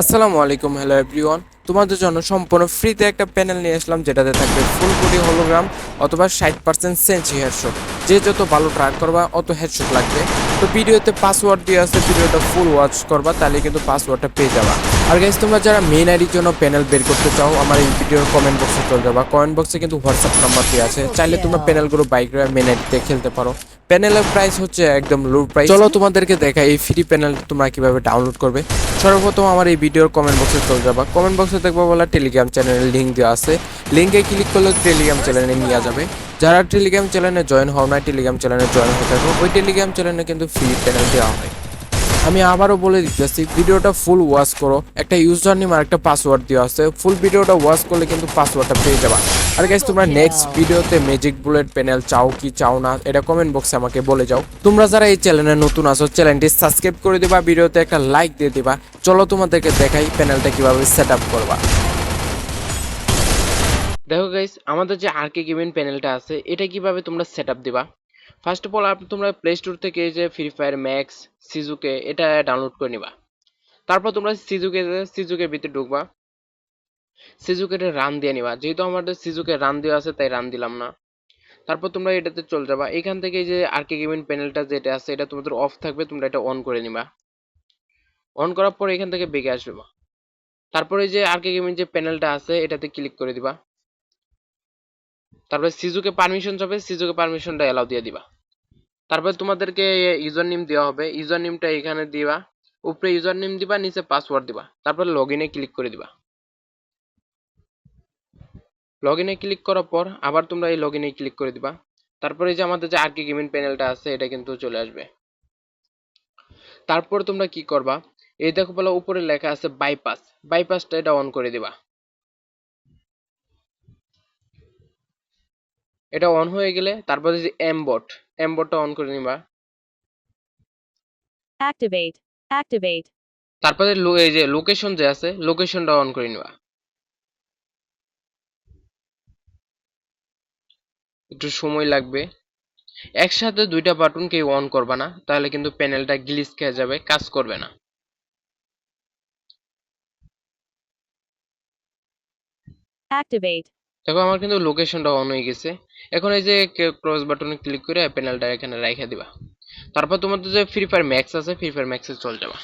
আসসালামু আলাইকুম hello everyone তোমাদের জন্য সম্পূর্ণ ফ্রিতে একটা প্যানেল নিয়ে আসলাম, যেটাতে থাকবে ফুল বডি হলোগ্রাম অথবা ষাট পার্সেন্ট হেয়ার হেডশট যে যত ভালো ট্রাক করবা অত হেডশট লাগবে। তো ভিডিওতে পাসওয়ার্ড দিয়ে আছে ভিডিওটা ফুল ওয়াচ করবা তাহলে কিন্তু পাসওয়ার্ডটা পেয়ে যাবা। আর গাইজ তোমরা যারা মেইন আইডির জন্য প্যানেল বের করতে চাও আমার এই ভিডিওর কমেন্ট বক্সে চলে যাবা। কমেন্ট বক্সে কিন্তু হোয়াটসঅ্যাপ নাম্বার দিয়ে আছে। চাইলে তোমরা প্যানেলগুলো বাইক মেইন আইডিতে খেলতে পারো। প্যানেলের প্রাইস হচ্ছে একদম লো প্রাইস চলো তোমাদেরকে দেখা এই ফ্রি প্যানেল তোমরা কীভাবে ডাউনলোড করবে। সর্বপ্রথম আমার এই ভিডিওর কমেন্ট বক্সে চলে যাবা। কমেন্ট বক্সে দেখব বলা টেলিগ্রাম চ্যানেলের লিঙ্ক দেওয়া আছে। লিঙ্কে ক্লিক করলে টেলিগ্রাম চ্যানেলে নিয়ে যাবে। যারা টেলিগ্রাম চ্যানেলে জয়েন হও না টেলিগ্রাম চ্যানেলে জয়েন হয়ে থাকো। ওই টেলিগ্রাম চ্যানেলে কিন্তু ফ্রি প্যানেল দেওয়া হয়। আমি আবারও বলে দিতেছি ভিডিওটা ফুল ওয়াচ করো। একটা ইউজার নেম আর একটা পাসওয়ার্ড দেওয়া আছে। ফুল ভিডিওটা ওয়াচ করলে কিন্তু পাসওয়ার্ডটা পেয়ে যাবা। আর গাইস তোমরা নেক্সট ভিডিওতে ম্যাজিক বুলেট প্যানেল চাও কি চাও না এটা কমেন্ট বক্সে আমাকে বলে যাও। তোমরা যারা এই চ্যানেলে নতুন আছো চ্যানেলটি সাবস্ক্রাইব করে দিবা ভিডিওতে একটা লাইক দিয়ে দিবা। চলো তোমাদেরকে দেখাই প্যানেলটা কীভাবে সেট আপ করবা। দেখো গাইস আমাদের যে আরকে গেমিং প্যানেলটা আছে, এটা কীভাবে তোমরা সেট আপ দিবা ফার্স্ট অফ অল তোমরা প্লে স্টোর থেকে যে ফ্রি ফায়ার ম্যাক্স সিজুকে এটা ডাউনলোড করে নিবা। তারপর তোমরা সিজুকে সিজুকের ভিতরে ঢুকবা। সিজুকে রান দিয়ে নিবা। যেহেতু আমাদের সিজুকে রান দেওয়া আছে, তাই রান দিলাম না। তারপর তোমরা এটাতে চলে যাবা। এখান থেকে যে আরকে গেমিং প্যানেলটা যেটা আছে, এটা তোমাদের অফ থাকবে, তোমরা এটা অন করে নিবা। অন করার পর এখান থেকে বেগে আসবে। তারপরে যে আরকে গেমিং যে প্যানেলটা আছে, এটাতে ক্লিক করে দিবা। তারপরে সিজুকে পারমিশন যাবে সিজুকে পারমিশনটা এলাও দিয়ে দিবা। তারপরে তোমাদেরকে ইউজার নেম দেওয়া হবে ইউজার নেমটা এখানে দিবা, উপরে ইউজার নেম দিবা, নিচে পাসওয়ার্ড দিবা, তারপর লগ ইনে ক্লিক করে দিবা। লগ ইনে ক্লিক করার পর আবার তোমরা এই লগ ইনে ক্লিক করে দিবা। তারপরে যে আমাদের যে আরকে গেমিং প্যানেলটা আছে, এটা কিন্তু চলে আসবে। তারপর তোমরা কি করবা? এই দেখো বলা, উপরে লেখা আছে বাইপাস বাইপাসটা এটা অন করে দিবা। এটা অন হয়ে গেলে তারপরে যে এমবট এমবটটা অন করে নিবা Activate. Activate. তারপরে এই যে লোকেশন যে আছে লোকেশনটা অন করে নিবা একটু সময় লাগবে একসাথে দুইটা বাটন কেউ অন করবা না তাহলে কিন্তু প্যানেলটা গ্লিচ খেয়ে যাবে কাজ করবে না Activate. দেখো, আমার কিন্তু লোকেশনটা অন হয়ে গেছে। এখন এই যে ক্রস বাটনে ক্লিক করে প্যানেলটা এখানে রেখে দিবা। তারপর তোমাদের যে ফ্রি ফায়ার ম্যাক্স আছে ফ্রি ফায়ার ম্যাক্সে চলে যাবা।